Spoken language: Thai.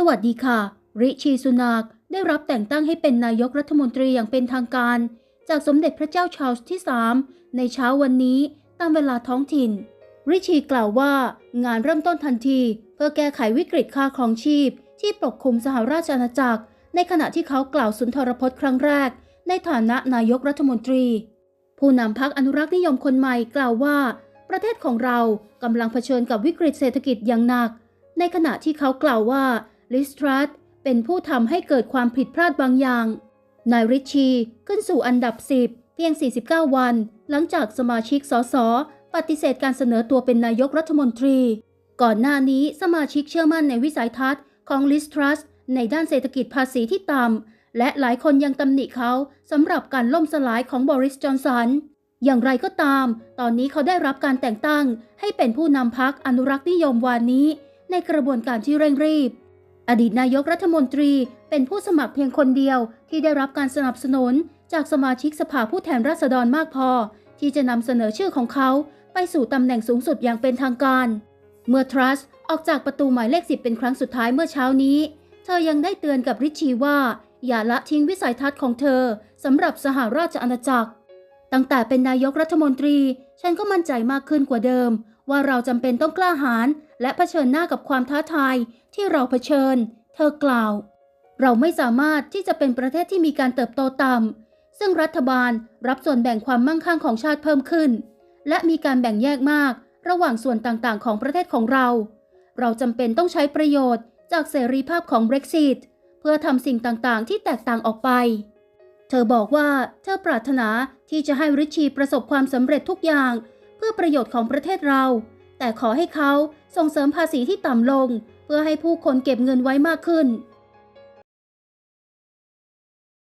สวัสดีค่ะ ริชีสุนากได้รับแต่งตั้งให้เป็นนายกรัฐมนตรีอย่างเป็นทางการ จากสมเด็จพระเจ้าชาร์ลส์ที่ 3 ในเช้าวันนี้ตามเวลาท้องถิ่น ริชีกล่าวว่างานเริ่มต้นทันที เพื่อแก้ไขวิกฤตค่าครองชีพ ที่ปกคลุมสหราชอาณาจักร ในขณะที่เขากล่าวสุนทรพจน์ครั้งแรก ในฐานะนายกรัฐมนตรี ผู้นำพักอนุรักษ์นิยมคนใหม่กล่าวว่า ประเทศของเรากำลังเผชิญกับวิกฤตเศรษฐกิจอย่างหนัก ในขณะที่เขากล่าวว่า ลิสตรัสเป็นผู้ทำให้เกิดความผิดพลาดบางอย่าง นายริชีขึ้นสู่อันดับ 10 เพียง 49 วัน หลังจากสมาชิกสสปฏิเสธการเสนอตัวเป็นนายกรัฐมนตรี ก่อนหน้านี้สมาชิกเชื่อมั่นในวิสัยทัศน์ของลิสตรัสในด้านเศรษฐกิจภาษีที่ต่ำและหลายคนยังตำหนิเขาสำหรับการล่มสลายของบริสจอนสันอย่างไรก็ตาม ตอนนี้เขาได้รับการแต่งตั้งให้เป็นผู้นำพักอนุรักษ์นิยมวานนี้ ในกระบวนการที่เร่งรีบ อดีตนายกรัฐมนตรีเป็นผู้สมัครเพียงคนเดียวที่ได้รับการสนับสนุนจากสมาชิกสภาผู้แทนราษฎรมากพอ ที่จะนำเสนอชื่อของเขาไปสู่ตำแหน่งสูงสุดอย่างเป็นทางการ เมื่อทรัสออกจากประตูหมายเลขสิบเป็นครั้งสุดท้ายเมื่อเช้านี้ เธอยังได้เตือนกับริชชีว่า อย่าละทิ้งวิสัยทัศน์ของเธอสำหรับสหราชอาณาจักร ตั้งแต่เป็นนายกรัฐมนตรี ฉันก็มั่นใจมากขึ้นกว่าเดิม ว่าเราจำเป็นต้องกล้าหาญ และเผชิญหน้ากับความท้าทายที่เราเผชิญ เธอกล่าว เราไม่สามารถที่จะเป็นประเทศที่มีการเติบโตต่ำซึ่งรัฐบาลรับส่วนแบ่งความมั่งคั่งของชาติเพิ่มขึ้น และมีการแบ่งแยกมากระหว่างส่วนต่างๆ ของประเทศของเรา เราจำเป็นต้องใช้ประโยชน์จากเสรีภาพของ Brexit เพื่อทำสิ่งต่างๆ ที่แตกต่างออกไป เธอบอกว่าเธอปรารถนาที่จะให้ริชีประสบความสำเร็จทุกอย่าง เพื่อประโยชน์ของประเทศเรา แต่ขอให้เขาส่งเสริมภาษีที่ต่ำลง เพื่อให้ผู้คนเก็บเงินไว้มากขึ้น